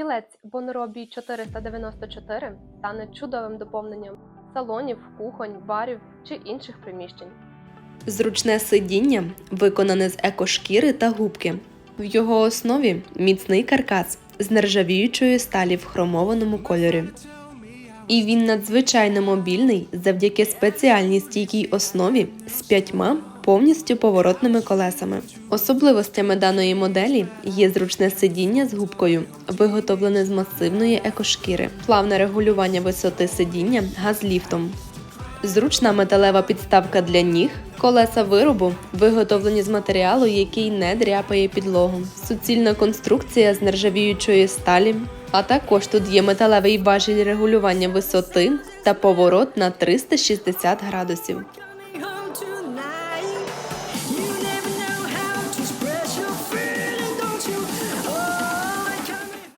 Стілець Боноробій 494 стане чудовим доповненням салонів, кухонь, барів чи інших приміщень. Зручне сидіння виконане з екошкіри та губки. В його основі міцний каркас з нержавіючої сталі в хромованому кольорі. І він надзвичайно мобільний завдяки спеціальній стійкій основі з п'ятьма повністю поворотними колесами. Особливостями даної моделі є зручне сидіння з губкою, виготовлене з масивної екошкіри, плавне регулювання висоти сидіння газліфтом, Зручна металева підставка для ніг, колеса виробу, виготовлені з матеріалу, який не дряпає підлогу, суцільна конструкція з нержавіючої сталі, а також тут є металевий важіль регулювання висоти та поворот на 360 градусів. tonight.